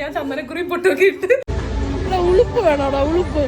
ഞാൻ ചന്ദനക്കുറി പൊട്ടൊക്കെ ഇട്ട്. ഉളുപ്പ് വേണോടാ ഉളുപ്പ്.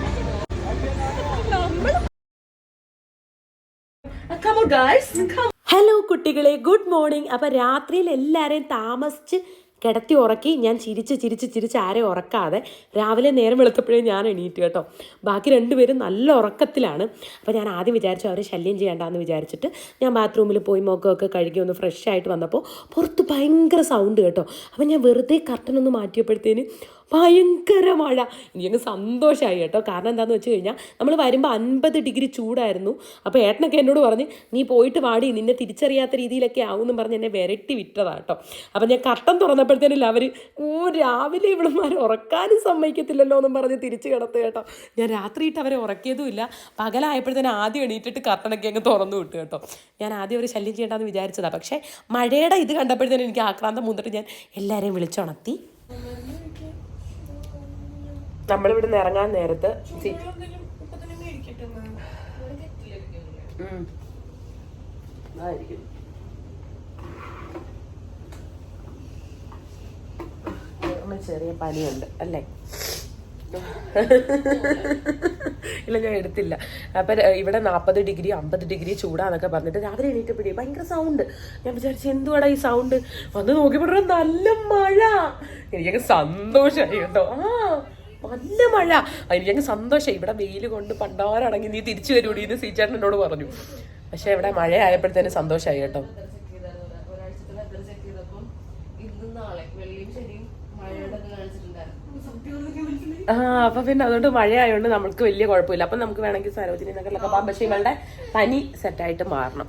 ഹലോ കുട്ടികളെ. ഗുഡ് മോർണിംഗ് അപ്പൊ രാത്രിയിൽ എല്ലാരെയും താമസിച്ച് കിടത്തി ഉറക്കി ഞാൻ ചിരിച്ച് ചിരിച്ച് ചിരിച്ച് ആരെ ഉറക്കാതെ രാവിലെ നേരം വെളുത്തപ്പോഴേ ഞാൻ എണീറ്റ് കേട്ടോ. ബാക്കി രണ്ടുപേരും നല്ല ഉറക്കത്തിലാണ്. അപ്പോൾ ഞാൻ ആദ്യം വിചാരിച്ചു അവരെ ശല്യം ചെയ്യേണ്ടെന്ന് വിചാരിച്ചിട്ട് ഞാൻ ബാത്റൂമിൽ പോയി മുഖമൊക്കെ കഴുകി ഒന്ന് ഫ്രഷ് ആയിട്ട് വന്നപ്പോൾ പുറത്ത് ഭയങ്കര സൗണ്ട് കേട്ടോ. അപ്പോൾ ഞാൻ വെറുതെ കർട്ടൻ ഒന്ന് മാറ്റിയപ്പോഴത്തേന് ഭയങ്കര മഴ ഞങ്ങൾ സന്തോഷമായി കേട്ടോ. കാരണം എന്താണെന്ന് വെച്ച് കഴിഞ്ഞാൽ നമ്മൾ വരുമ്പോൾ അൻപത് ഡിഗ്രി ചൂടായിരുന്നു. അപ്പോൾ ഏട്ടനൊക്കെ എന്നോട് പറഞ്ഞ് നീ പോയിട്ട് വാടി നിന്നെ തിരിച്ചറിയാത്ത രീതിയിലൊക്കെ ആവുമെന്ന് പറഞ്ഞ് എന്നെ വിരട്ടി വിറ്റതാണ് കേട്ടോ. അപ്പം ഞാൻ കട്ടൻ തുറന്നപ്പോഴത്തേനും അവർ ഓ രാവിലെ ഇവിടെമാരെ ഉറക്കാനും സമ്മതിക്കത്തില്ലല്ലോ എന്നും പറഞ്ഞ് തിരിച്ച് കിടത്ത് കേട്ടോ. ഞാൻ രാത്രിയിട്ട് അവരെ ഉറക്കിയതുമില്ല. പകലായപ്പോഴത്തേനും ആദ്യം എണീറ്റിട്ട് കട്ടനൊക്കെ അങ്ങ് തുറന്നു വിട്ടു കേട്ടോ. ഞാൻ ആദ്യം ഒരു ശല്യം ചെയ്യേണ്ടെന്ന് വിചാരിച്ചതാണ് പക്ഷേ മഴയുടെ ഇത് കണ്ടപ്പോഴത്തേനും എനിക്ക് ആക്രാന്തം മൂന്നിട്ട് ഞാൻ എല്ലാവരെയും വിളിച്ചുണർത്തി. നമ്മളിവിടെ നിന്ന് ഇറങ്ങാൻ നേരത്ത് ചെറിയ പനിയുണ്ട് അല്ലേ? ഇല്ല ഞാൻ എടുത്തില്ല. അപ്പൊ ഇവിടെ നാൽപ്പത് ഡിഗ്രി അമ്പത് ഡിഗ്രി ചൂടാന്നൊക്കെ പറഞ്ഞിട്ട് രാവിലെ എണീറ്റപ്പോഴേ ഭയങ്കര സൗണ്ട്. ഞാൻ വിചാരിച്ചു എന്തുവാടാ ഈ സൗണ്ട്? വന്ന് നോക്കിയപ്പോഴേ നല്ല മഴ. എനിക്കൊക്കെ സന്തോഷമായി കേട്ടോ. ആ. നല്ല മഴ. എനിക്കങ്ങ് സന്തോഷം ഇവിടെ വെയിൽ കൊണ്ട് പണ്ടാരടങ്ങി നീ തിരിച്ചു വരൂടി എന്ന് സീച്ചേട്ടൻ എന്നോട് പറഞ്ഞു. പക്ഷെ ഇവിടെ മഴ ആയപ്പോഴത്തേന് സന്തോഷമായി കേട്ടോ. ആ അപ്പൊ പിന്നെ അതുകൊണ്ട് മഴ ആയതുകൊണ്ട് നമുക്ക് വലിയ കുഴപ്പമില്ല. അപ്പൊ നമുക്ക് വേണമെങ്കിൽ സരോജിനി നഗറിലൊക്കെ പോകാം പക്ഷെ ഇവളുടെ പനി സെറ്റായിട്ട് മാറണം.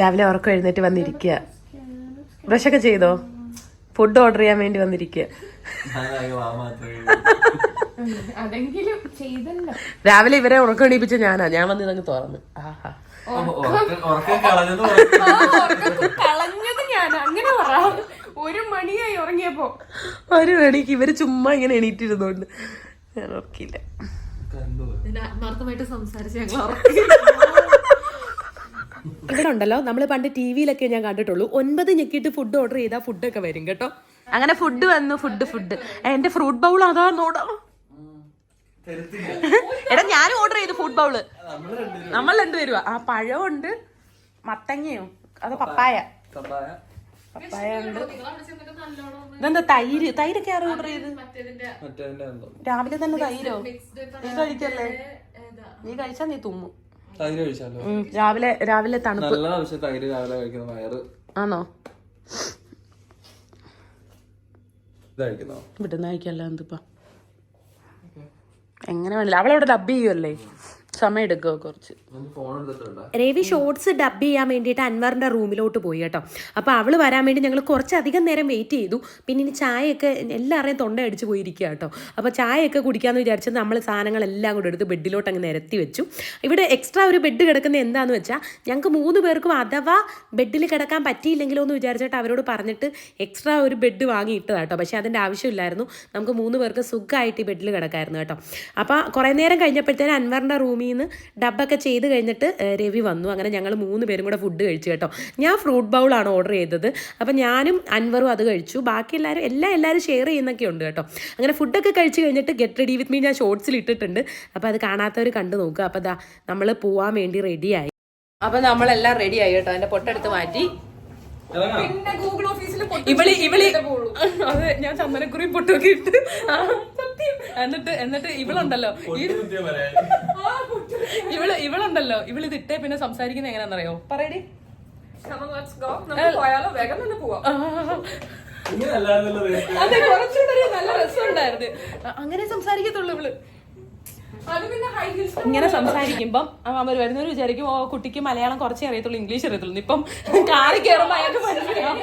രാവിലെ ഉറക്കം എഴുന്നേറ്റ് വന്നിരിക്കുക ബ്രഷൊക്കെ ചെയ്തോ? ഫുഡ് ഓർഡർ ചെയ്യാൻ വേണ്ടി വന്നിരിക്കുക രാവിലെ ഇവരെ ഉറക്കം എണീപ്പിച്ച ഞാനാ. ഞാൻ വന്ന് ഇതങ്ങ് തുറന്ന്. ആഹാ. ഉറക്കം കളഞ്ഞത് ആ, ഉറക്കം. കളഞ്ഞത് ഞാൻ. അങ്ങനെ പറ. ഒരു മണിയായി ഉറങ്ങിയപ്പോ. ഒരു മണിക്ക് ഇവർ ചുമ്മാ ഇങ്ങനെ എണീറ്റിരുന്നോണ്ട്. ഞാൻ ഉറക്കിയില്ല. ആത്മാർത്ഥമായിട്ട് സംസാരിച്ച് ഞങ്ങൾ ഇവിടെ ഉണ്ടല്ലോ നമ്മൾ പണ്ട് ടി വിയിലൊക്കെ ഞാൻ കണ്ടിട്ടുള്ളൂ. ഒൻപത് ഞെക്കിയിട്ട് ഫുഡ് ഓർഡർ ചെയ്താൽ ഫുഡൊക്കെ വരും കേട്ടോ. അങ്ങനെ ഫുഡ് വന്നു ഫുഡ് ഫുഡ് എന്റെ ഫ്രൂട്ട് ബൗൾ അതാ നോടാ. എടാ ഞാനും ഓർഡർ ചെയ്തു ഫുഡ് ബൗൾ നമ്മൾ രണ്ടുപേരുവാ. ആ പഴമുണ്ട് മത്തങ്ങയോ അത് പപ്പായ. പപ്പായ ഉണ്ട്. ഇതെന്താ തൈര്? തൈരൊക്കെ ആരും ഓർഡർ ചെയ്ത് രാവിലെ തന്നെ തൈരോ? നീ കഴിക്കല്ലേ? നീ കഴിച്ചാ നീ തുമ്മും. തൈര് കഴിച്ചാലോ? രാവിലെ രാവിലെ തണുപ്പ്. നല്ല ആവശ്യം തൈര് രാവിലെ കഴിക്കുന്ന വയറ് ആണോ? ഇവിടുന്ന് കഴിക്കല്ലോ എന്തിപ്പാ? എങ്ങനെ വേണ്ടില്ല അവളവിടെ ഡബ് ചെയ്യുമല്ലേ സമയം എടുക്കുമോ കുറച്ച്? രവി ഷോർട്സ് ഡബ് ചെയ്യാൻ വേണ്ടിയിട്ട് അൻവറിന്റെ റൂമിലോട്ട് പോയി കേട്ടോ. അപ്പോൾ അവൾ വരാൻ വേണ്ടി ഞങ്ങൾ കുറച്ചധികം നേരം വെയിറ്റ് ചെയ്തു. പിന്നെ ഇനി ചായയൊക്കെ എല്ലാവരെയും തൊണ്ട അടിച്ച് പോയിരിക്കുക കേട്ടോ. അപ്പോൾ ചായയൊക്കെ കുടിക്കാമെന്ന് വിചാരിച്ചത് നമ്മൾ സാധനങ്ങളെല്ലാം കൂടെ എടുത്ത് ബെഡിലോട്ട് അങ്ങ് നിരത്തി വെച്ചു. ഇവിടെ എക്സ്ട്രാ ഒരു ബെഡ് കിടക്കുന്ന എന്താണെന്ന് വെച്ചാൽ ഞങ്ങൾക്ക് മൂന്ന് പേർക്കും അഥവാ ബെഡിൽ കിടക്കാൻ പറ്റിയില്ലെങ്കിലോ എന്ന് വിചാരിച്ചിട്ട് അവരോട് പറഞ്ഞിട്ട് എക്സ്ട്രാ ഒരു ബെഡ് വാങ്ങിയിട്ടതാണ് കേട്ടോ. പക്ഷേ അതിന്റെ ആവശ്യമില്ലായിരുന്നു. നമുക്ക് മൂന്ന് പേർക്ക് സുഖമായിട്ട് ഈ ബെഡിൽ കിടക്കായിരുന്നു കേട്ടോ. അപ്പോൾ കുറേ നേരം കഴിഞ്ഞപ്പോഴത്തേനും അൻവറിന്റെ റൂമിൽ നിന്ന് ഡബ്ബൊക്കെ ചെയ്ത് കഴിഞ്ഞിട്ട് രവി വന്നു. അങ്ങനെ ഞങ്ങൾ മൂന്ന് പേരും കൂടെ ഫുഡ് കഴിച്ചു കേട്ടോ. ഞാൻ ഫ്രൂട്ട് ബൗളാണ് ഓർഡർ ചെയ്തത്. അപ്പം ഞാനും അൻവറും അത് കഴിച്ചു. ബാക്കി എല്ലാവരും എല്ലാം എല്ലാവരും ഷെയർ ചെയ്യുന്നൊക്കെ ഉണ്ട് കേട്ടോ. അങ്ങനെ ഫുഡൊക്കെ കഴിച്ച് കഴിഞ്ഞിട്ട് ഗെറ്റ് റെഡി വിത്ത് മീ ഞാൻ ഷോർട്സിൽ ഇട്ടിട്ടുണ്ട്. അപ്പോൾ അത് കാണാത്തവർ കണ്ടു നോക്കുക. അപ്പോൾ ദാ നമ്മൾ പോവാൻ വേണ്ടി റെഡിയായി അപ്പം നമ്മളെല്ലാം റെഡിയായി കേട്ടോ. അതിന്റെ പൊട്ടെടുത്ത് മാറ്റി. പിന്നെ ഗൂഗിൾ ഓഫീസിൽ ഇവൾ ഇവളി അത് ഞാൻ ചന്ദനക്കുറി പൊട്ടൊക്കെ ഇട്ട്. സത്യം. എന്നിട്ട് എന്നിട്ട് ഇവളുണ്ടല്ലോ. ഇവൾ ഇവളുണ്ടല്ലോ. ഇവൾ ഇത് ഇട്ടേ പിന്നെ സംസാരിക്കുന്നത് എങ്ങനെയാണെന്നറിയോ? പറയടി. നമുക്ക് പോയാലോ? വേഗം തന്നെ പോവാ. ഇങ്ങനെ അല്ലായിരുന്നല്ലോ അതെ കുറച്ചുകൂടെ നല്ല രസം ഉണ്ടായിരുന്നു അങ്ങനെ സംസാരിക്കത്തുള്ളൂ ഇവൾ അത് പിന്നെ ഹൈ ഹിൽസ് ഇങ്ങനെ സംസാരിക്കുമ്പം അവർ വരുന്നവർ വിചാരിക്കും ഓ കുട്ടിക്ക് മലയാളം കുറച്ചേ അറിയത്തുള്ളൂ ഇംഗ്ലീഷ് അറിയത്തുള്ളൂ. ഇപ്പം കാറി കയറുമ്പോ അയാൾക്ക് മനസ്സിലാവും.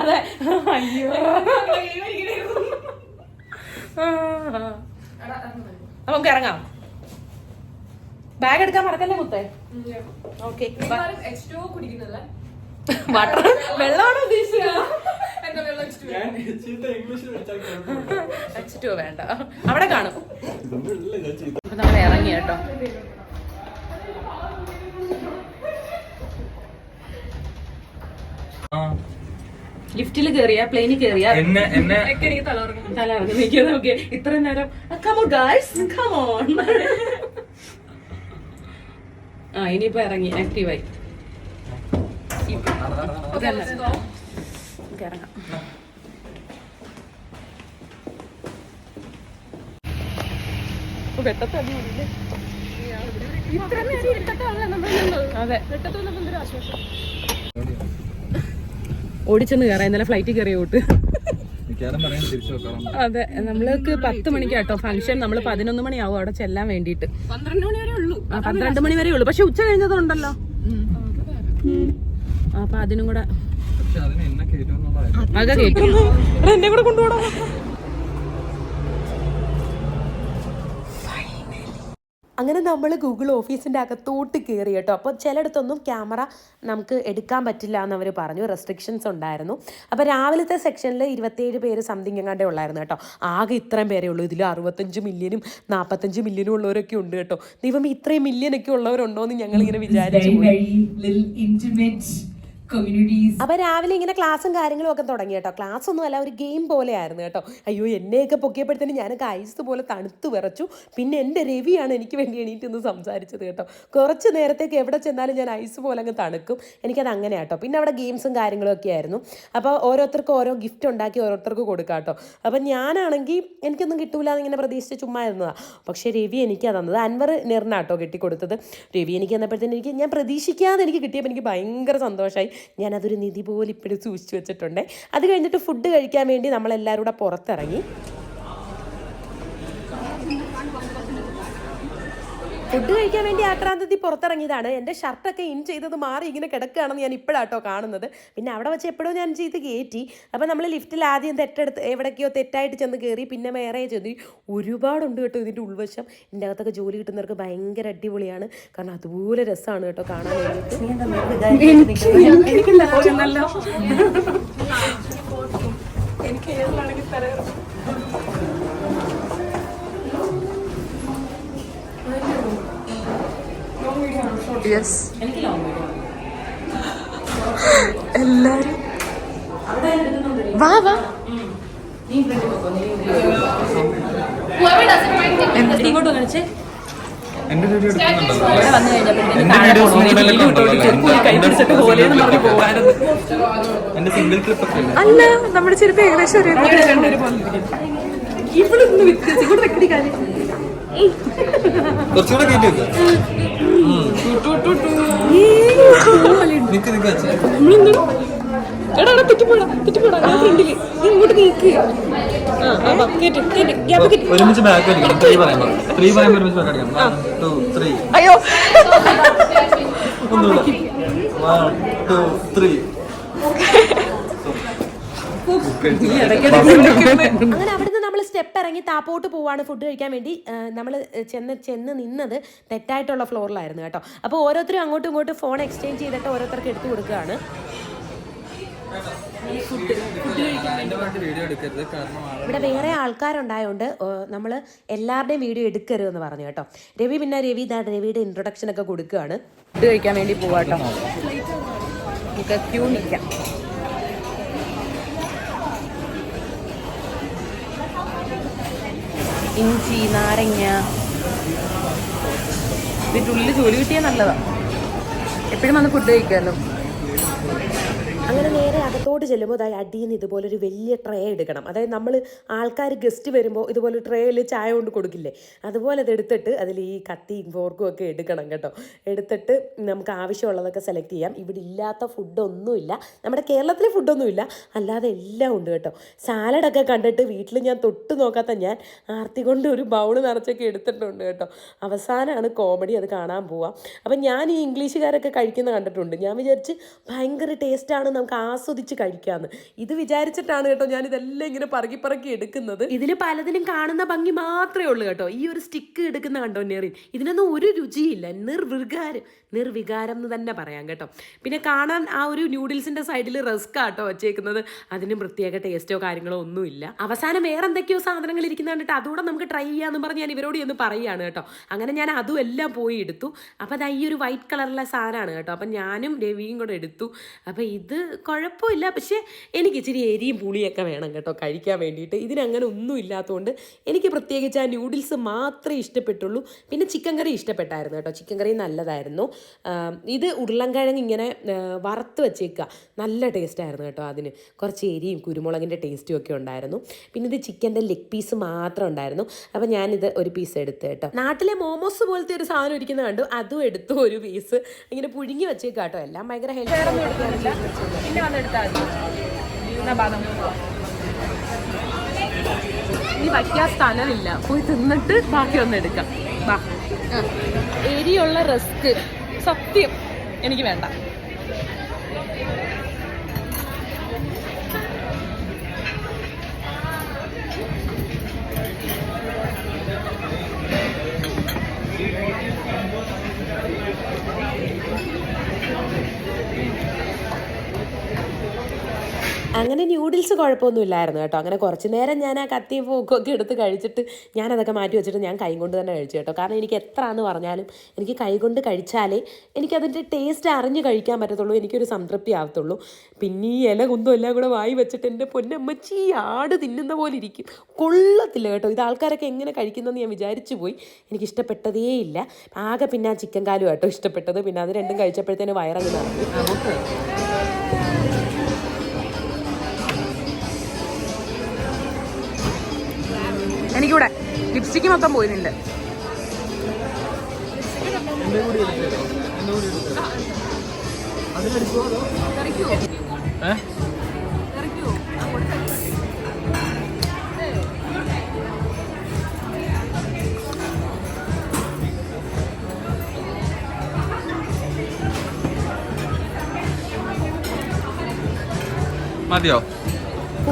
അതെ. അയ്യോ. നമുക്ക് ഇറങ്ങാം. ബാഗ് എടുക്കാൻ മറക്കല്ലേ മുത്തേ? ഓക്കെ വാട്ടർ വെള്ളമാണോ ഉദ്ദേശിച്ചത്? അവിടെ കാണും നമ്മൾ ഇറങ്ങി കേട്ടോ ലിഫ്റ്റിൽ കേറിയ പ്ലെയിനിൽ കേറിയ ഇത്ര നേരം ആ ഇനിയിപ്പോ ഇറങ്ങി ആക്റ്റീവായി ഇറങ്ങാം ഇത്ര നേരം ഇരുട്ടത്താണല്ലോ നമ്മൾ അതെ. എന്തൊരു ആശ്വാസം. ഓടിച്ചെന്ന് കയറാം ഇന്നലെ ഫ്ലൈറ്റിൽ കയറിയ കൂട്ട് അതെ. നമ്മൾക്ക് പത്ത് മണിക്കാട്ടോ ഫംഗ്ഷൻ നമ്മൾ പതിനൊന്ന് മണിയാവും അവിടെ ചെല്ലാൻ വേണ്ടിട്ട് പന്ത്രണ്ട് മണി വരെ ഉള്ളൂ. പന്ത്രണ്ട് മണി വരെ ഉള്ളു. പക്ഷെ ഉച്ച കഴിഞ്ഞതുണ്ടല്ലോ ആ, അപ്പൊ അതിനും കൂടെ കേട്ടു എന്നെ കൂടെ കൊണ്ടുപോടാ. അങ്ങനെ നമ്മൾ ഗൂഗിൾ ഓഫീസിന്റെ അകത്തോട്ട് കയറി കേട്ടോ. അപ്പോൾ ചിലയിടത്തൊന്നും ക്യാമറ നമുക്ക് എടുക്കാൻ പറ്റില്ല എന്നവർ അവർ പറഞ്ഞു. റെസ്ട്രിക്ഷൻസ് ഉണ്ടായിരുന്നു. അപ്പോൾ രാവിലത്തെ സെക്ഷനിൽ ഇരുപത്തേഴ് പേര് സംതിങ് എങ്ങാണ്ടേ ഉള്ളായിരുന്നു കേട്ടോ. ആകെ ഇത്രയും പേരേ ഉള്ളൂ. ഇതിൽ അറുപത്തഞ്ച് മില്യനും നാൽപ്പത്തഞ്ച് മില്യനും ഉള്ളവരൊക്കെ ഉണ്ട് കേട്ടോ. ദൈവം ഇത്രയും മില്യനൊക്കെ ഉള്ളവരുണ്ടോ എന്ന് ഞങ്ങളിങ്ങനെ വിചാരിച്ചു communities. അപ്പോൾ രാവിലെ ഇങ്ങനെ ക്ലാസ്സും കാര്യങ്ങളും ഒക്കെ തുടങ്ങി കേട്ടോ. ക്ലാസ് ഒന്നും അല്ല ഒരു ഗെയിം പോലെ ആയിരുന്നു കേട്ടോ. അയ്യോ എന്നെയൊക്കെ പൊക്കിയപ്പോഴത്തേന് ഞാനൊക്കെ ഐസ് പോലെ തണുത്ത് വിറച്ചു. പിന്നെ എന്റെ രവിയാണ് എനിക്ക് വേണ്ടി എണീറ്റ് നിന്ന് സംസാരിച്ചത് കേട്ടോ. കുറച്ച് നേരത്തേക്ക് എവിടെ ചെന്നാലും ഞാൻ ഐസ് പോലെ അങ്ങ് തണുക്കും. എനിക്കത് അങ്ങനെ കേട്ടോ. പിന്നെ അവിടെ ഗെയിംസും കാര്യങ്ങളും ഒക്കെ ആയിരുന്നു. അപ്പോൾ ഓരോരുത്തർക്കും ഓരോ ഗിഫ്റ്റ് ഉണ്ടാക്കി ഓരോരുത്തർക്ക് കൊടുക്കാം കേട്ടോ. അപ്പം ഞാനാണെങ്കിൽ എനിക്കൊന്നും കിട്ടൂല എന്നിങ്ങനെ പ്രതീക്ഷിച്ച് ചുമ്മാ ഇരുന്നതാണ് പക്ഷേ രവി എനിക്കാണ് തന്നത്. അൻവർ നെറിനാട്ടോ കെട്ടിക്കൊടുത്തത്. രവി എനിക്ക് തന്നപ്പോഴത്തേനും എനിക്ക് ഞാൻ പ്രതീക്ഷിക്കാതെ എനിക്ക് കിട്ടിയപ്പോൾ എനിക്ക് ഭയങ്കര സന്തോഷമായി ഞാനതൊരു നിധി പോലെ ഇപ്പോഴും സൂക്ഷിച്ചു വെച്ചിട്ടുണ്ട്. അത് കഴിഞ്ഞിട്ട് ഫുഡ് കഴിക്കാൻ വേണ്ടി നമ്മളെല്ലാവരും കൂടെ പുറത്തിറങ്ങി. ഫുഡ് കഴിക്കാൻ വേണ്ടി ആക്രാന്തത്തിൽ പുറത്തിറങ്ങിയതാണ്. എന്റെ ഷർട്ടൊക്കെ ഇൻ ചെയ്തത് മാറി ഇങ്ങനെ കിടക്കുകയാണെന്ന് ഞാൻ ഇപ്പോഴാട്ടോ കാണുന്നത്. പിന്നെ അവിടെ വെച്ച് എപ്പോഴും ഞാൻ ചെയ്ത് കയറ്റി അപ്പോൾ നമ്മൾ ലിഫ്റ്റിൽ ആദ്യം തെറ്റെടുത്ത് എവിടേക്കോ തെറ്റായിട്ട് ചെന്ന് കയറി പിന്നെ വേറെ ചെന്ന് ഒരുപാടുണ്ട് കേട്ടോ ഇതിന്റെ ഉൾവശം. ഇതിന്റെ അകത്തൊക്കെ ജോലി കിട്ടുന്നവർക്ക് ഭയങ്കര അടിപൊളിയാണ്. കാരണം അതുപോലെ രസമാണ് കേട്ടോ കാണാൻ വേണ്ടിയിട്ട്. എനിക്ക് യെസ് എല്ലാരും. വാ വാ. ഇങ്ങോട്ട് കാണിച്ചേ. എന്റെ വീഡിയോ എന്റെ സിംഗിൾ ക്ലിപ്പ് അല്ല? നമ്മുടെ ചെരുപ്പ് ഏകദേശം ഒരു ഇവിടെ കുറച്ചുകൂടെ കയറ്റി വെക്കാം. എടാ തെറ്റിപ്പോടാ തെറ്റിപ്പോടാ ഞാൻ ഫ്രണ്ടിൽ ഇങ്ങോട്ട് നീക്ക്. ഒരുമിച്ച് ബാക്ക് അടിക്കണം ത്രീ പറയുമ്പോൾ ത്രീ പറയുമ്പോൾ ഒരുമിച്ച് ബാക്ക് അടിക്കണം വൺ ടു ത്രീ അയ്യോ ഒന്നുകൂടെ വൺ ടു ത്രീ അങ്ങനെ അവിടുന്ന് നമ്മൾ സ്റ്റെപ്പ് ഇറങ്ങി താപ്പോട്ട് പോവാണ് ഫുഡ് കഴിക്കാൻ വേണ്ടി. നമ്മൾ ചെന്ന് ചെന്ന് നിന്നത് തെറ്റായിട്ടുള്ള ഫ്ലോറിലായിരുന്നു കേട്ടോ. അപ്പോൾ ഓരോരുത്തരും അങ്ങോട്ടും ഇങ്ങോട്ടും ഫോൺ എക്സ്ചേഞ്ച് ചെയ്തിട്ട് ഓരോരുത്തർക്ക് എടുത്തു കൊടുക്കുകയാണ്. വീഡിയോ എടുക്കരുത്. കാരണം ഇവിടെ വേറെ ആൾക്കാരുണ്ടായതുകൊണ്ട് നമ്മൾ എല്ലാവരുടെയും വീഡിയോ എടുക്കരുത് എന്ന് പറഞ്ഞു കേട്ടോ. രവി പിന്നെ രവി ഇതാ രവിയുടെ ഇൻട്രൊഡക്ഷൻ ഒക്കെ കൊടുക്കുകയാണ്. ഫുഡ് കഴിക്കാൻ വേണ്ടി പോവാട്ടോ. നമുക്ക് ക്യൂ നിൽക്കാം. ഇഞ്ചി നാരങ്ങ. ഇതിന്റെ ഉള്ളിൽ ജോലി കിട്ടിയാൽ നല്ലതാണ് എപ്പോഴും വന്ന് ഫുഡ് കഴിക്കാമല്ലോ അങ്ങനെ നേരെ അകത്തോട്ട് ചെല്ലുമ്പോൾ അതായത് അടിയിൽ നിന്ന് ഇതുപോലൊരു വലിയ ട്രേ എടുക്കണം. അതായത് നമ്മൾ ആൾക്കാർ ഗസ്റ്റ് വരുമ്പോൾ ഇതുപോലെ ട്രേയിൽ ചായ കൊണ്ട് കൊടുക്കില്ലേ? അതുപോലെ അത് എടുത്തിട്ട് അതിൽ ഈ കത്തിയും ഫോർക്കും ഒക്കെ എടുക്കണം കേട്ടോ. എടുത്തിട്ട് നമുക്ക് ആവശ്യമുള്ളതൊക്കെ സെലക്ട് ചെയ്യാം. ഇവിടെ ഇല്ലാത്ത ഫുഡൊന്നുമില്ല നമ്മുടെ കേരളത്തിലെ ഫുഡൊന്നുമില്ല അല്ലാതെ എല്ലാം ഉണ്ട് കേട്ടോ. സാലഡൊക്കെ കണ്ടിട്ട് വീട്ടിൽ ഞാൻ തൊട്ട് നോക്കാത്ത ഞാൻ ആർത്തി കൊണ്ട് ഒരു ബൗൾ നിറച്ചൊക്കെ എടുത്തിട്ടുണ്ട് കേട്ടോ. അവസാനമാണ് കോമഡി അത് കാണാൻ പോവാം. അപ്പം ഞാൻ ഈ ഇംഗ്ലീഷുകാരൊക്കെ കഴിക്കുന്ന കണ്ടിട്ടുണ്ട്. ഞാൻ വിചാരിച്ച് ഭയങ്കര ടേസ്റ്റാണ് നമുക്ക് ആസ്വദിച്ച് കഴിക്കാമെന്ന് ഇത് വിചാരിച്ചിട്ടാണ് കേട്ടോ ഞാൻ ഇതെല്ലാം ഇങ്ങനെ പറക്കി പറക്കി എടുക്കുന്നത്. ഇതിൽ പലതിലും കാണുന്ന ഭംഗി മാത്രമേ ഉള്ളൂ കേട്ടോ. ഈ ഒരു സ്റ്റിക്ക് എടുക്കുന്ന കണ്ടോ നെറിൻ? ഇതിനൊന്നും ഒരു രുചിയില്ല. നിർവികാരം. നിർവികാരം എന്ന് തന്നെ പറയാം കേട്ടോ. പിന്നെ കാണാൻ ആ ഒരു ന്യൂഡിൽസിന്റെ സൈഡിൽ റസ്ക് ആട്ടോ വെച്ചേക്കുന്നത്. അതിന് പ്രത്യേക ടേസ്റ്റോ കാര്യങ്ങളോ ഒന്നുമില്ല. അവസാനം വേറെ എന്തൊക്കെയോ സാധനങ്ങൾ ഇരിക്കുന്ന കണ്ടിട്ട് അതുകൂടെ നമുക്ക് ട്രൈ ചെയ്യാന്ന് പറഞ്ഞ് ഞാൻ ഇവരോട് ഒന്ന് പറയുകയാണ് കേട്ടോ. അങ്ങനെ ഞാൻ അതും എല്ലാം പോയി എടുത്തു. അപ്പോൾ അത് ഈ ഒരു വൈറ്റ് കളറിലെ സാധനമാണ് കേട്ടോ. അപ്പം ഞാനും രവിയും കൂടെ എടുത്തു. അപ്പോൾ ഇത് കുഴപ്പമില്ല. പക്ഷേ എനിക്ക് ഇച്ചിരി എരിയും പുളിയൊക്കെ വേണം കേട്ടോ കഴിക്കാൻ വേണ്ടിയിട്ട്. ഇതിനങ്ങനെ ഒന്നും ഇല്ലാത്തതുകൊണ്ട് എനിക്ക് പ്രത്യേകിച്ച് ആ ന്യൂഡിൽസ് മാത്രമേ ഇഷ്ടപ്പെട്ടുള്ളൂ. പിന്നെ ചിക്കൻ കറി ഇഷ്ടപ്പെട്ടായിരുന്നു കേട്ടോ. ചിക്കൻ കറി നല്ലതായിരുന്നു. ഇത് ഉരുളൻകിഴങ്ങ് ഇങ്ങനെ വറുത്ത് വെച്ചേക്കുക നല്ല ടേസ്റ്റായിരുന്നു കേട്ടോ അതിന്. കുറച്ച് എരിയും കുരുമുളകിന്റെ ടേസ്റ്റും ഒക്കെ ഉണ്ടായിരുന്നു. പിന്നെ ഇത് ചിക്കന്റെ ലെഗ് പീസ് മാത്രം ഉണ്ടായിരുന്നു. അപ്പോൾ ഞാനിത് ഒരു പീസ് എടുത്ത് കേട്ടോ. നാട്ടിലെ മോമോസ് പോലത്തെ ഒരു സാധനം ഇരിക്കുന്നത് കണ്ടു. അതും എടുത്തു ഒരു പീസ് ഇങ്ങനെ പുഴുങ്ങി വെച്ചേക്കാം കേട്ടോ എല്ലാം. ഭയങ്കര ഹെൽത്തി പിന്നെ വന്നെടുത്താൽ മതി. എന്നാ ഇനി വയ്ക്കാൻ സ്ഥലമില്ല. പോയി തിന്നിട്ട് ബാക്കി ഒന്ന് എടുക്കാം. ബാ. എരിയുള്ള റിസ്ക്. സത്യം. എനിക്ക് വേണ്ട. അങ്ങനെ ന്യൂഡിൽസ് കുഴപ്പമൊന്നുമില്ലായിരുന്നു കേട്ടോ. അങ്ങനെ കുറച്ച് നേരം ഞാൻ ആ കത്തിയും ഒക്കെ എടുത്ത് കഴിച്ചിട്ട് ഞാനതൊക്കെ മാറ്റി വെച്ചിട്ട് ഞാൻ കൈ കൊണ്ട് തന്നെ കഴിച്ചു കേട്ടോ. കാരണം എനിക്ക് എത്ര എന്ന് പറഞ്ഞാലും എനിക്ക് കൈ കൊണ്ട് കഴിച്ചാലേ എനിക്കതിന്റെ ടേസ്റ്റ് അറിഞ്ഞ് കഴിക്കാൻ പറ്റത്തുള്ളൂ. എനിക്കൊരു സംതൃപ്തി ആവത്തുള്ളൂ. പിന്നെ ഈ ഇല കുന്തും എല്ലാം കൂടെ വായി വെച്ചിട്ട് എന്റെ പൊന്നമ്മച്ചി ആട് തിന്നുന്ന പോലെ ഇരിക്കും. കൊള്ളത്തില്ല കേട്ടോ. ഇത് ആൾക്കാരൊക്കെ എങ്ങനെ കഴിക്കുന്നതെന്ന് ഞാൻ വിചാരിച്ചു പോയി. എനിക്ക് ഇഷ്ടപ്പെട്ടതേ ഇല്ല. ആകെ പിന്നെ ആ ചിക്കൻ കാലും കേട്ടോ ഇഷ്ടപ്പെട്ടത്. പിന്നെ അത് രണ്ടും കഴിച്ചപ്പോഴത്തേന് വയറങ്ങ് നിറഞ്ഞു. എനിക്കിവിടെ ലിപ്സ്റ്റിക്ക് മൊത്തം പോയിട്ടുണ്ട്. മതിയോ?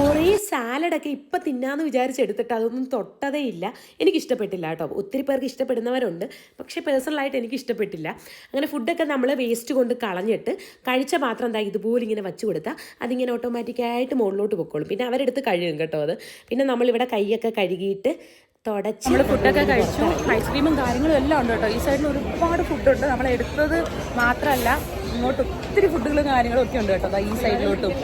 കുറേ സാലഡൊക്കെ ഇപ്പം തിന്നാന്ന് വിചാരിച്ചെടുത്തിട്ട് അതൊന്നും തൊട്ടതേ ഇല്ല. എനിക്ക് ഇഷ്ടപ്പെട്ടില്ല കേട്ടോ. ഒത്തിരി പേർക്ക് ഇഷ്ടപ്പെടുന്നവരുണ്ട്. പക്ഷേ പേഴ്സണലായിട്ട് എനിക്ക് ഇഷ്ടപ്പെട്ടില്ല അങ്ങനെ ഫുഡൊക്കെ നമ്മൾ വേസ്റ്റ് കൊണ്ട് കളഞ്ഞിട്ട് കഴിച്ച പാത്രം എന്താ ഇതുപോലെ ഇങ്ങനെ വെച്ച് കൊടുത്താൽ അതിങ്ങനെ ഓട്ടോമാറ്റിക്കായിട്ട് മുകളിലോട്ട് പൊക്കോളും. പിന്നെ അവരെടുത്ത് കഴിയും കേട്ടോ അത്. പിന്നെ നമ്മളിവിടെ കൈയൊക്കെ കഴുകിയിട്ട് തുടച്ച് നമ്മൾ ഫുഡൊക്കെ കഴിച്ചു. ഐസ്ക്രീമും കാര്യങ്ങളും എല്ലാം ഉണ്ട് കേട്ടോ. ഈ സൈഡിൽ ഒരുപാട് ഫുഡുണ്ട്. നമ്മൾ എടുത്തത് മാത്രമല്ല ഇങ്ങോട്ട് ഒത്തിരി ഫുഡുകളും കാര്യങ്ങളും ഒക്കെ ഉണ്ട് കേട്ടോ. ഈ സൈഡിലോട്ടും.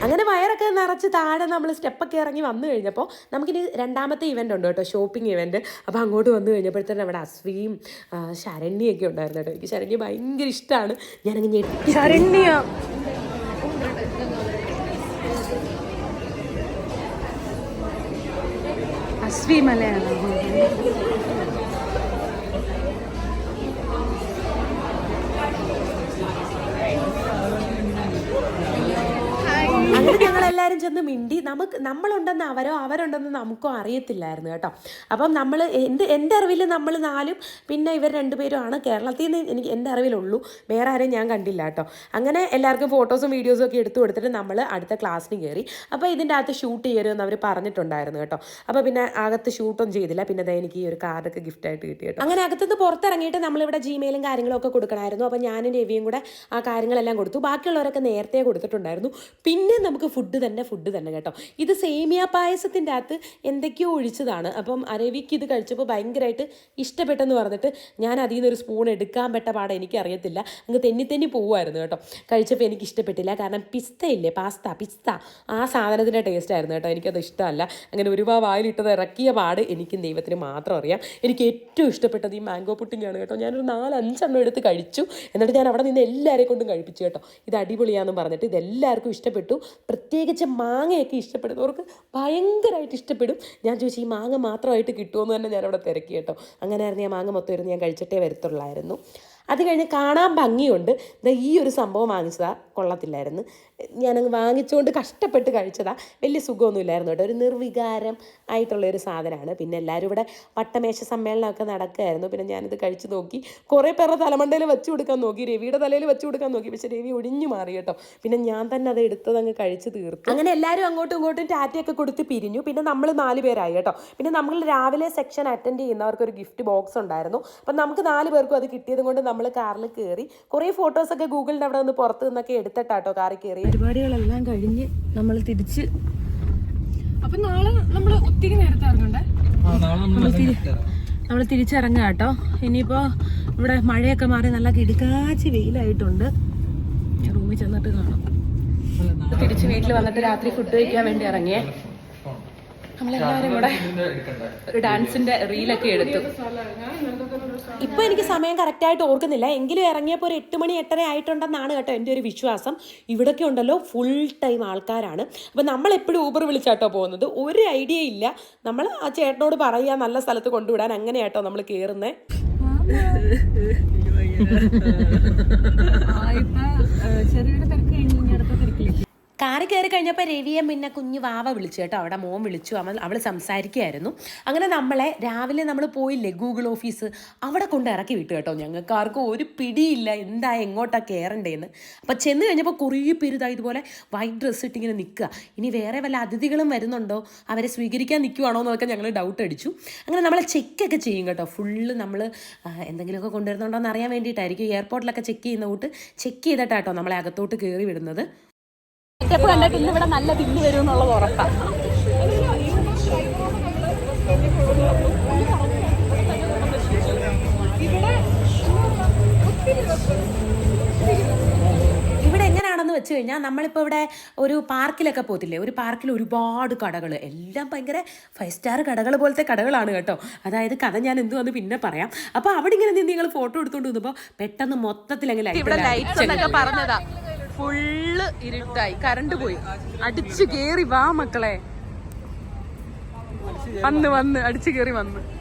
അങ്ങനെ വയറൊക്കെ നിറച്ച് താഴെ നമ്മൾ സ്റ്റെപ്പൊക്കെ ഇറങ്ങി വന്നു കഴിഞ്ഞപ്പോൾ നമുക്കിനി രണ്ടാമത്തെ ഇവന്റ് ഉണ്ട് കേട്ടോ ഷോപ്പിംഗ് ഇവന്റ് അപ്പോൾ അങ്ങോട്ട് വന്നു കഴിഞ്ഞപ്പോഴത്തേനും അവിടെ അസ്വിയും ശരണ്യൊക്കെ ഉണ്ടായിരുന്നു കേട്ടോ. എനിക്ക് ശരണ്യ ഭയങ്കര ഇഷ്ടമാണ് ഞാനങ്ങ് ഞെട്ടി. ശരണ്യ. അശ്വി മലയാണ് അങ്ങനെ ഞങ്ങൾ എല്ലാവരും ചെന്ന് മിണ്ടി നമുക്ക് നമ്മളുണ്ടെന്ന് അവരോ അവരുണ്ടെന്ന് നമുക്കോ അറിയത്തില്ലായിരുന്നു കേട്ടോ. അപ്പം നമ്മൾ എന്റെ എന്റെ അറിവിൽ നമ്മൾ നാലും പിന്നെ ഇവർ രണ്ടുപേരുമാണ് കേരളത്തിൽ നിന്ന് എനിക്ക് എന്റെ അറിവിലുള്ളൂ. വേറെ ആരെയും ഞാൻ കണ്ടില്ല കേട്ടോ. അങ്ങനെ എല്ലാവർക്കും ഫോട്ടോസും വീഡിയോസും ഒക്കെ എടുത്തു കൊടുത്തിട്ട് നമ്മൾ അടുത്ത ക്ലാസ്സിന് കയറി. അപ്പോൾ ഇതിന്റെ അകത്ത് ഷൂട്ട് ചെയ്യരുമെന്ന് അവർ പറഞ്ഞിട്ടുണ്ടായിരുന്നു കേട്ടോ. അപ്പോൾ പിന്നെ അകത്ത് ഷൂട്ടൊന്നും ചെയ്തില്ല. പിന്നെ ദേ എനിക്ക് ഈ ഒരു കാർഡൊക്കെ ഗിഫ്റ്റായിട്ട് കിട്ടി കേട്ടോ. അങ്ങനെ അകത്തുനിന്ന് പുറത്തിറങ്ങിയിട്ട് നമ്മളിവിടെ ജിമെയിലും കാര്യങ്ങളും ഒക്കെ കൊടുക്കണമായിരുന്നു അപ്പോൾ ഞാനും രവിയും കൂടെ ആ കാര്യങ്ങളെല്ലാം കൊടുത്തു. ബാക്കിയുള്ളവരൊക്കെ നേരത്തെ കൊടുത്തിട്ടുണ്ടായിരുന്നു. പിന്നെ നമുക്ക് ഫുഡ് തന്നെ ഫുഡ് തന്നെ കേട്ടോ. ഇത് സേമിയ പായസത്തിന്റെ അകത്ത് എന്തൊക്കെയോ ഒഴിച്ചതാണ്. അപ്പം അരവിക്ക് ഇത് കഴിച്ചപ്പോൾ ഭയങ്കരമായിട്ട് ഇഷ്ടപ്പെട്ടെന്ന് പറഞ്ഞിട്ട് ഞാൻ അതിൽ നിന്നൊരു സ്പൂൺ എടുക്കാൻ പെട്ട പാടെ എനിക്കറിയത്തില്ല. അങ്ങ് തെന്നി തെന്നി പോവുമായിരുന്നു കേട്ടോ. കഴിച്ചപ്പോൾ എനിക്ക് ഇഷ്ടപ്പെട്ടില്ല. കാരണം പിസ്ത ഇല്ലേ പാസ്ത പിസ്ത. ആ സാധനത്തിന്റെ ടേസ്റ്റ് ആയിരുന്നു കേട്ടോ. എനിക്കത് ഇഷ്ടമല്ല. അങ്ങനെ ഒരുപാട് വായിലിട്ടത് ഇറക്കിയ പാട് എനിക്കും ദൈവത്തിന് മാത്രം അറിയാം. എനിക്ക് ഏറ്റവും ഇഷ്ടപ്പെട്ടത് ഈ മാംഗോ പുട്ടിങ്ങാണ് കേട്ടോ. ഞാനൊരു നാലഞ്ചെണ്ണം എടുത്ത് കഴിച്ചു. എന്നിട്ട് ഞാൻ അവിടെ നിന്ന് എല്ലാവരെയും കൊണ്ടും കഴിപ്പിച്ചു കേട്ടോ. ഇത് അടിപൊളിയാണെന്ന് പറഞ്ഞിട്ട് ഇതെല്ലാവർക്കും ഇഷ്ടപ്പെട്ടു. പ്രത്യേകിച്ച് മാങ്ങയൊക്കെ ഇഷ്ടപ്പെടുന്നവർക്ക് ഭയങ്കരമായിട്ട് ഇഷ്ടപ്പെടും. ഞാൻ ചോദിച്ചു ഈ മാങ്ങ മാത്രമായിട്ട് കിട്ടുമെന്ന് തന്നെ ഞാനവിടെ തിരക്കി കേട്ടോ. അങ്ങനെയായിരുന്നു ഞാൻ മാങ്ങ മൊത്തം ഇരുന്ന് ഞാൻ കഴിച്ചിട്ടേ വരത്തുള്ളായിരുന്നു. അത് കഴിഞ്ഞ് കാണാൻ ഭംഗിയുണ്ട്. ഈ ഒരു സംഭവം വാങ്ങിച്ചതാ. കൊള്ളത്തില്ലായിരുന്നു. ഞാനങ്ങ് വാങ്ങിച്ചുകൊണ്ട് കഷ്ടപ്പെട്ട് കഴിച്ചതാ. വലിയ സുഖമൊന്നുമില്ലായിരുന്നു കേട്ടോ. ഒരു നിർവികാരം ആയിട്ടുള്ള ഒരു സാധനമാണ്. പിന്നെ എല്ലാവരും ഇവിടെ വട്ടമേശ സമ്മേളനമൊക്കെ നടക്കുമായിരുന്നു പിന്നെ ഞാനിത് കഴിച്ചു നോക്കി. കുറേ പേരുടെ തലമണ്ടയിൽ വെച്ച് കൊടുക്കാൻ നോക്കി. രവിയുടെ തലയിൽ വെച്ച് കൊടുക്കാൻ നോക്കി. പക്ഷേ രവി ഒഴിഞ്ഞു മാറി കേട്ടോ. പിന്നെ ഞാൻ തന്നെ അത് എടുത്തത് അങ്ങ് കഴിച്ച് തീർത്തു. അങ്ങനെ എല്ലാവരും അങ്ങോട്ടും ഇങ്ങോട്ടും ടാറ്റയൊക്കെ കൊടുത്ത് പിരിഞ്ഞു. പിന്നെ നമ്മൾ നാല് പേരായി കേട്ടോ. പിന്നെ നമ്മൾ രാവിലെ സെക്ഷൻ അറ്റൻഡ് ചെയ്യുന്നവർക്ക് ഒരു ഗിഫ്റ്റ് ബോക്സ് ഉണ്ടായിരുന്നു. അപ്പം നമുക്ക് നാല് പേർക്കും അത് കിട്ടിയത് കൊണ്ട് നമ്മൾ കാറിൽ കയറി കുറേ ഫോട്ടോസൊക്കെ ഗൂഗിളിന്റെ അവിടെ നിന്ന് പുറത്ത് നിന്നൊക്കെ എടുത്തിട്ടാട്ടോ കാറിൽ കയറി പരിപാടികളെല്ലാം കഴിഞ്ഞ് നമ്മൾ തിരിച്ച് അപ്പൊ നാളെ നമ്മൾ ഒത്തിരി നേരത്തെ ഇറങ്ങണ്ടേ? ആ നാളെ നമ്മൾ നമ്മൾ തിരിച്ചിറങ്ങുക കേട്ടോ ഇനിയിപ്പോ ഇവിടെ മഴയൊക്കെ മാറി നല്ല കിടുക്കാച്ചി വെയിലായിട്ടുണ്ട്. റൂമിൽ ചെന്നിട്ട് കാണാം. തിരിച്ച് വീട്ടിൽ വന്നിട്ട് രാത്രി ഫുഡ് കഴിക്കാൻ വേണ്ടി ഇറങ്ങിയേ. നമ്മളെല്ലാവരും കൂടെ ഒരു ഡാൻസിന്റെ റീലൊക്കെ എടുത്തു. ഇപ്പൊ എനിക്ക് സമയം കറക്റ്റായിട്ട് ഓർക്കുന്നില്ല. എങ്കിലും ഇറങ്ങിയപ്പോൾ ഒരു എട്ട് മണി എട്ടര ആയിട്ടുണ്ടെന്നാണ് കേട്ടോ എന്റെ ഒരു വിശ്വാസം. ഇവിടൊക്കെ ഉണ്ടല്ലോ ഫുൾ ടൈം ആൾക്കാരാണ്. അപ്പോൾ നമ്മൾ എപ്പോഴും ഊബർ വിളിച്ചാട്ടോ പോകുന്നത്? ഒരു ഐഡിയ ഇല്ല. നമ്മൾ ആ ചേട്ടനോട് പറയുക നല്ല സ്ഥലത്ത് കൊണ്ടുവിടാൻ അങ്ങനെയാട്ടോ നമ്മൾ കേറുന്നേ. ചെറിയൊരു തിരക്ക് കഴിഞ്ഞ് അടുത്ത തിരക്കിലേക്ക് കാറി കയറി കഴിഞ്ഞപ്പോൾ രവിയെ പിന്നെ കുഞ്ഞു വാവ വിളിച്ചു കേട്ടോ. അവിടെ മോൻ വിളിച്ചു. അവൾ അവൾ സംസാരിക്കുകയായിരുന്നു. അങ്ങനെ നമ്മളെ രാവിലെ നമ്മൾ പോയില്ലേ ഗൂഗിൾ ഓഫീസ്? അവിടെ കൊണ്ട് ഇറക്കി വിട്ടു കേട്ടോ ഞങ്ങൾക്ക്. ആർക്കും ഒരു പിടിയില്ല. എന്താ എങ്ങോട്ടാ കയറണ്ടേന്ന് അപ്പം ചെന്ന് കഴിഞ്ഞപ്പോൾ കുറേ പേര് ഇതാ ഇതുപോലെ വൈറ്റ് ഡ്രസ്സ് ഇട്ടിങ്ങനെ നിൽക്കുക. ഇനി വേറെ വല്ല അതിഥികളും വരുന്നുണ്ടോ? അവരെ സ്വീകരിക്കാൻ നിൽക്കുവാണോ എന്നൊക്കെ ഞങ്ങൾ ഡൗട്ട് അടിച്ചു. അങ്ങനെ നമ്മളെ ചെക്കൊക്കെ ചെയ്യും കേട്ടോ. ഫുള്ള് നമ്മൾ എന്തെങ്കിലുമൊക്കെ കൊണ്ടുവരുന്നുണ്ടോ എന്ന് അറിയാൻ വേണ്ടിയിട്ടായിരിക്കും. എയർപോർട്ടിലൊക്കെ ചെക്ക് ചെയ്യുന്ന കൂട്ട് ചെക്ക് ചെയ്തിട്ടാട്ടോ നമ്മളെ അകത്തോട്ട് കയറി വിടുന്നത്. സ്റ്റെപ്പ് കണ്ടിട്ട് ഇന്ന് ഇവിടെ നല്ല തിന്ന് വരും എന്നുള്ളത് ഉറപ്പാണ് ഇവിടെ എങ്ങനെയാണെന്ന് വെച്ച് കഴിഞ്ഞാൽ നമ്മളിപ്പോൾ ഇവിടെ ഒരു പാർക്കിലൊക്കെ പോത്തില്ലേ ഒരു പാർക്കിൽ ഒരുപാട് കടകൾ എല്ലാം ഭയങ്കര ഫൈവ് സ്റ്റാർ കടകൾ പോലത്തെ കടകളാണ് കേട്ടോ. അതായത് കഥ ഞാൻ എന്തുവന്ന് പിന്നെ പറയാം. അപ്പോൾ അവിടെ ഇങ്ങനെ നിന്ന് നിങ്ങൾ ഫോട്ടോ എടുത്തുകൊണ്ട് വന്നപ്പോ പെട്ടെന്ന് മൊത്തത്തിൽ അങ്ങനെ എന്നൊക്കെ പറഞ്ഞതാ. ഫുള്ള് ഇരുട്ടായി. കറണ്ട് പോയി. അടിച്ചു കേറി വാ മക്കളെ. വന്ന് വന്ന് അടിച്ചു കേറി വന്ന്.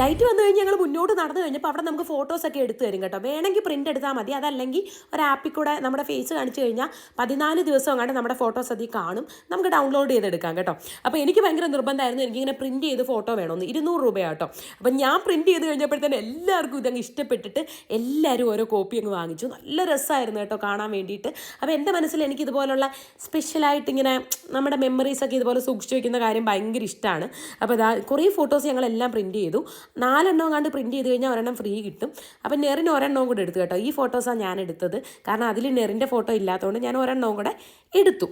ലൈറ്റ് വന്നു കഴിഞ്ഞ് ഞങ്ങൾ മുന്നോട്ട് നടന്നു കഴിഞ്ഞപ്പോൾ അവിടെ നമുക്ക് ഫോട്ടോസ് ഒക്കെ എടുത്തു തരും കേട്ടോ. വേണമെങ്കിൽ പ്രിന്റ് എടുത്താൽ മതി. അതല്ലെങ്കിൽ ഒരു ആപ്പിൽ കൂടെ നമ്മുടെ ഫേസ് കാണിച്ചു കഴിഞ്ഞാൽ പതിനാല് ദിവസം അങ്ങോട്ട് നമ്മുടെ ഫോട്ടോസ് അതിൽ കാണും. നമുക്ക് ഡൗൺലോഡ് ചെയ്തെടുക്കാം കേട്ടോ. അപ്പോൾ എനിക്ക് ഭയങ്കര നിർബന്ധമായിരുന്നു എനിക്കിങ്ങനെ പ്രിന്റ് ചെയ്ത് ഫോട്ടോ വേണമെന്ന് ഇരുന്നൂറ് രൂപയാട്ടോ അപ്പം ഞാൻ പ്രിന്റ് ചെയ്ത് കഴിഞ്ഞപ്പോഴത്തേന് എല്ലാവർക്കും ഇതങ്ങ് ഇഷ്ടപ്പെട്ടിട്ട് എല്ലാവരും ഓരോ കോപ്പി അങ്ങ് വാങ്ങിച്ചു. നല്ല രസമായിരുന്നു കേട്ടോ കാണാൻ വേണ്ടിയിട്ട്. അപ്പോൾ എന്റെ മനസ്സിൽ എനിക്ക് ഇതുപോലുള്ള സ്പെഷ്യലായിട്ട് ഇങ്ങനെ നമ്മുടെ മെമ്മറീസൊക്കെ ഇതുപോലെ സൂക്ഷിച്ചു വയ്ക്കുന്ന കാര്യം ഭയങ്കര ഇഷ്ടമാണ് അപ്പോൾ ഇതാ കുറേ ഫോട്ടോസ് ഞങ്ങളെല്ലാം പ്രിന്റ് ചെയ്തു. നാലെണ്ണം കണ്ട് പ്രിന്റ് ചെയ്ത് കഴിഞ്ഞാൽ ഒരെണ്ണം ഫ്രീ കിട്ടും. അപ്പം നെറിന് ഒരെണ്ണവും കൂടെ എടുത്തു കേട്ടോ. ഈ ഫോട്ടോസാണ് ഞാൻ എടുത്തത്. കാരണം അതിൽ നെറിന്റെ ഫോട്ടോ ഇല്ലാത്തതുകൊണ്ട് ഞാൻ ഒരെണ്ണവും കൂടെ എടുത്തു.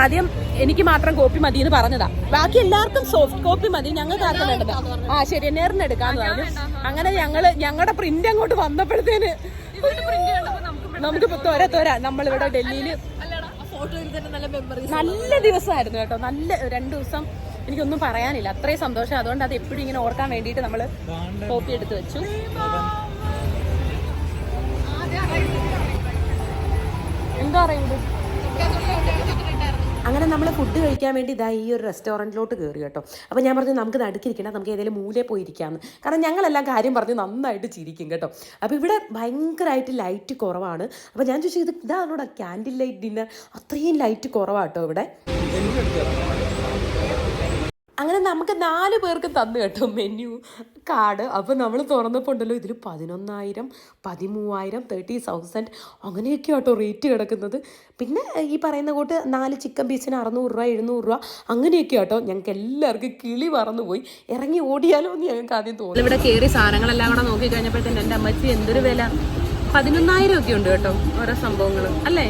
ആദ്യം എനിക്ക് മാത്രം കോപ്പി മതി എന്ന് പറഞ്ഞതാ. ബാക്കി എല്ലാവർക്കും സോഫ്റ്റ് കോപ്പി മതി. ഞങ്ങൾക്ക് ആർക്കും വേണ്ടത്. ആ ശരി. നേരിന് എടുക്കാന്ന് പറഞ്ഞു. അങ്ങനെ ഞങ്ങൾ ഞങ്ങളുടെ പ്രിന്റ് അങ്ങോട്ട് വന്നപ്പോഴത്തേന് നമുക്ക് തോരാ തൊര. നമ്മളിവിടെ ഡൽഹിയിൽ നല്ല ദിവസമായിരുന്നു കേട്ടോ. നല്ല രണ്ടു ദിവസം എനിക്കൊന്നും പറയാനില്ല. അത്രയും സന്തോഷം. അതുകൊണ്ട് അത് എപ്പോഴും ഇങ്ങനെ ഓർക്കാൻ വേണ്ടിയിട്ട് നമ്മൾ കോപ്പി എടുത്ത് വെച്ചു. എന്താ പറയുന്നത്? അങ്ങനെ നമ്മൾ ഫുഡ് കഴിക്കാൻ വേണ്ടി ഇതാ ഈ ഒരു റെസ്റ്റോറന്റിലോട്ട് കയറി കേട്ടോ. അപ്പോൾ ഞാൻ പറഞ്ഞു നമുക്ക് നടുക്കിരിക്കണം നമുക്ക് ഏതെങ്കിലും മൂലേ പോയിരിക്കാമെന്ന് കാരണം ഞങ്ങളെല്ലാം കാര്യം പറഞ്ഞ് നന്നായിട്ട് ചിരിക്കും കേട്ടോ. അപ്പോൾ ഇവിടെ ഭയങ്കരമായിട്ട് ലൈറ്റ് കുറവാണ്. അപ്പോൾ ഞാൻ ചോദിച്ചത് ഇത് ഇതാണോടാ ക്യാൻഡിൽ ലൈറ്റ് ഡിന്നർ അത്രയും ലൈറ്റ് കുറവാട്ടോ ഇവിടെ. അങ്ങനെ നമുക്ക് നാല് പേർക്ക് തന്നു കേട്ടോ മെനു കാർഡ്. അപ്പോൾ നമ്മൾ തുറന്നപ്പോൾ ഉണ്ടല്ലോ ഇതിൽ പതിനൊന്നായിരം പതിമൂവായിരം തേർട്ടി തൗസൻഡ് അങ്ങനെയൊക്കെ കേട്ടോ റേറ്റ് കിടക്കുന്നത്. പിന്നെ ഈ പറയുന്ന കൂട്ട് നാല് ചിക്കൻ പീസിന് അറുന്നൂറ് രൂപ എഴുന്നൂറ് രൂപ അങ്ങനെയൊക്കെ കേട്ടോ ഞങ്ങൾക്ക് എല്ലാവർക്കും കിളി പറന്നുപോയി ഇറങ്ങി ഓടിയാലോ എന്ന് ഞങ്ങൾക്ക് ആദ്യം തോന്നി. ഇവിടെ കയറി സാധനങ്ങളെല്ലാം കൂടെ നോക്കി കഴിഞ്ഞപ്പോഴത്തേന് എന്റെ അമ്മച്ചി എന്തൊരു വില. പതിനൊന്നായിരം ഒക്കെ ഉണ്ട് കേട്ടോ ഓരോ സംഭവങ്ങൾ അല്ലേ?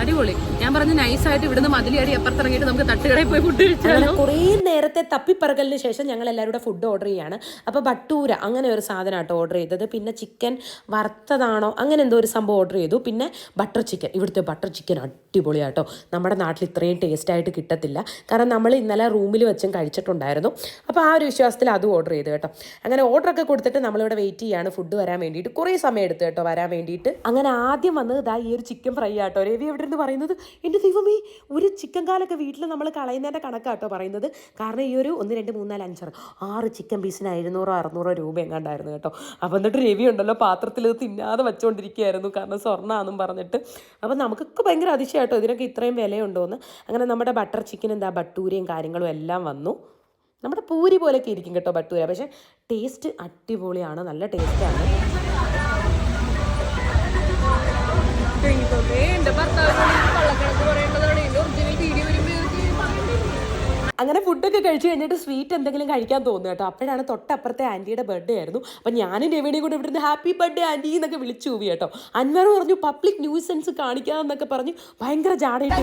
അടിപൊളി. ഞാൻ പറഞ്ഞു നൈസായിട്ട് ഇവിടുന്ന് മതിലിയാടി അപ്പുറത്തിറങ്ങിയിട്ട് നമുക്ക് തട്ടുകടയിൽ പോയി ഫുഡ് കഴിച്ചാലോ? കുറേ നേരത്തെ തപ്പിപ്പറകലിന് ശേഷം ഞങ്ങൾ എല്ലാവരും ഫുഡ് ഓർഡർ ചെയ്യാണ്. അപ്പോൾ ബട്ടൂര അങ്ങനെ ഒരു സാധനം ആട്ടോ ഓർഡർ ചെയ്തത്. പിന്നെ ചിക്കൻ വറുത്തതാണോ അങ്ങനെ എന്തോ ഒരു സംഭവം ഓർഡർ ചെയ്തു. പിന്നെ ബട്ടർ ചിക്കൻ ഇവിടുത്തെ ബട്ടർ ചിക്കൻ അടിപൊളിയാട്ടോ. നമ്മുടെ നാട്ടിൽ ഇത്രയും ടേസ്റ്റ് ആയിട്ട് കിട്ടത്തില്ല. കാരണം നമ്മൾ ഇന്നലെ റൂമിൽ വെച്ചും കഴിച്ചിട്ടുണ്ടായിരുന്നു. അപ്പോൾ ആ ഒരു വിശ്വാസത്തിൽ അതും ഓർഡർ ചെയ്തു കേട്ടോ. അങ്ങനെ ഓർഡറൊക്കെ കൊടുത്തിട്ട് നമ്മളിവിടെ വെയിറ്റ് ചെയ്യാണ് ഫുഡ് വരാൻ വേണ്ടിയിട്ട്. കുറേ സമയം എടുത്തു കേട്ടോ വരാൻ വേണ്ടിയിട്ട്. അങ്ങനെ ആദ്യം വന്നത് ഇതാ ഈ ഒരു ചിക്കൻ ഫ്രൈ ആട്ടോ. രവി എവിടെ നിന്ന് പറയുന്നത് എന്റെ ദൈവമേ ഒരു ചിക്കൻ കാലൊക്കെ വീട്ടിൽ നമ്മൾ കളയുന്നതിന്റെ കണക്കാട്ടോ പറയുന്നത്. കാരണം ഈ ഒരു ഒന്ന് രണ്ട് മൂന്നാൽ അഞ്ചാറ് ആറ് ചിക്കൻ പീസിന് എഴുന്നൂറോ അറുന്നൂറോ രൂപ എങ്ങാണ്ടായിരുന്നു കേട്ടോ. അപ്പോൾ എന്നിട്ട് രവി ഉണ്ടല്ലോ പാത്രത്തിൽ ഇത് തിന്നാതെ വെച്ചുകൊണ്ടിരിക്കുകയായിരുന്നു കാരണം സ്വർണമാണെന്നും പറഞ്ഞിട്ട്. അപ്പോൾ നമുക്കൊക്കെ ഭയങ്കര അതിശയമായിട്ടോ ഇതിനൊക്കെ ഇത്രയും വിലയുണ്ടോയെന്ന് അങ്ങനെ നമ്മുടെ ബട്ടർ ചിക്കൻ എന്താ ബട്ടൂരിയും കാര്യങ്ങളും എല്ലാം വന്നു. നമ്മുടെ പൂരി പോലെയൊക്കെ ഇരിക്കും കേട്ടോ ബട്ടൂര. പക്ഷേ ടേസ്റ്റ് അടിപൊളിയാണ് നല്ല ടേസ്റ്റാണ് എന്റെ ഭർത്താവിനോട് കള്ളക്കണക്ക് പറയേണ്ടതാണ്. എന്റെ ഒറിജിനൽ വീഡിയോ അങ്ങനെ ഫുഡൊക്കെ കഴിച്ചു കഴിഞ്ഞിട്ട് സ്വീറ്റ് എന്തെങ്കിലും കഴിക്കാൻ തോന്നുന്നു കേട്ടോ. അപ്പോഴാണ് തൊട്ടപ്പുറത്തെ ആന്റിയുടെ ബർത്ത്ഡേ ആയിരുന്നു. അപ്പം ഞാനും രവിയുടെയും കൂടെ ഇവിടുന്ന് ഹാപ്പി ബർത്ത്ഡേ ആന്റി എന്നൊക്കെ വിളിച്ചു പോയി കേട്ടോ. അൻവർ പറഞ്ഞു പബ്ലിക് ന്യൂസൻസ് കാണിക്കാമെന്നൊക്കെ പറഞ്ഞ്. ഭയങ്കര ജാടയിട്ട്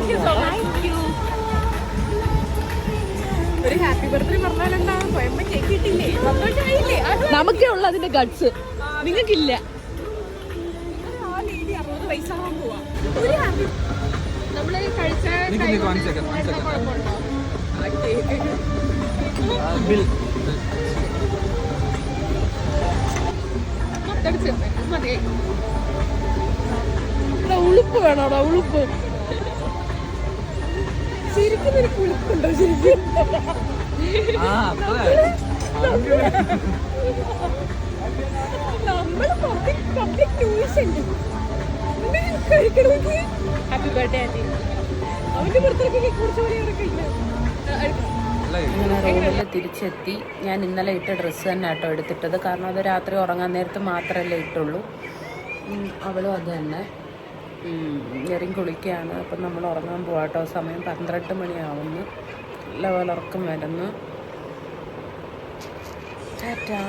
ഒരു ഹാപ്പി ബർത്ത്ഡേ നമുക്കേ ഉള്ളു അതിന്റെ ഗട്സ് നിങ്ങൾക്കില്ല. വയസ്സാവാൻ പോവാ നമ്മൾ കഴിച്ച മതി. ഉളുപ്പ് വേണോടാ ഉളുപ്പ്. ശരിക്കും നിനക്ക് ഉളുപ്പുണ്ടോ ശരിക്കും? നമ്മൾ പബ്ലിക് പബ്ലിക് ട്യൂഷൻ കഴിക്കണമെങ്കിൽ ഹാപ്പി ബർത്ത്ഡേ ആന്റി അവന്റെ പുറത്തേക്ക് കേക്ക് കുറിച്ച് പോലെ ഇറക്കില്ല അല്ല അങ്ങനെ റൂമിൽ തിരിച്ചെത്തി. ഞാൻ ഇന്നലെ ഇട്ട ഡ്രസ്സ് തന്നെ കേട്ടോ എടുത്തിട്ടത്. കാരണം അത് രാത്രി ഉറങ്ങാൻ നേരത്ത് മാത്രമല്ലേ ഇട്ടുള്ളൂ. അവളും അത് തന്നെ. എറിയും കുളിക്കുകയാണ്. അപ്പം നമ്മൾ ഉറങ്ങാൻ പോവാട്ടോ. സമയം പന്ത്രണ്ട് മണിയാവുന്നു. നല്ല പോലെ ഉറക്കം വരുന്നു. ടാറ്റാ.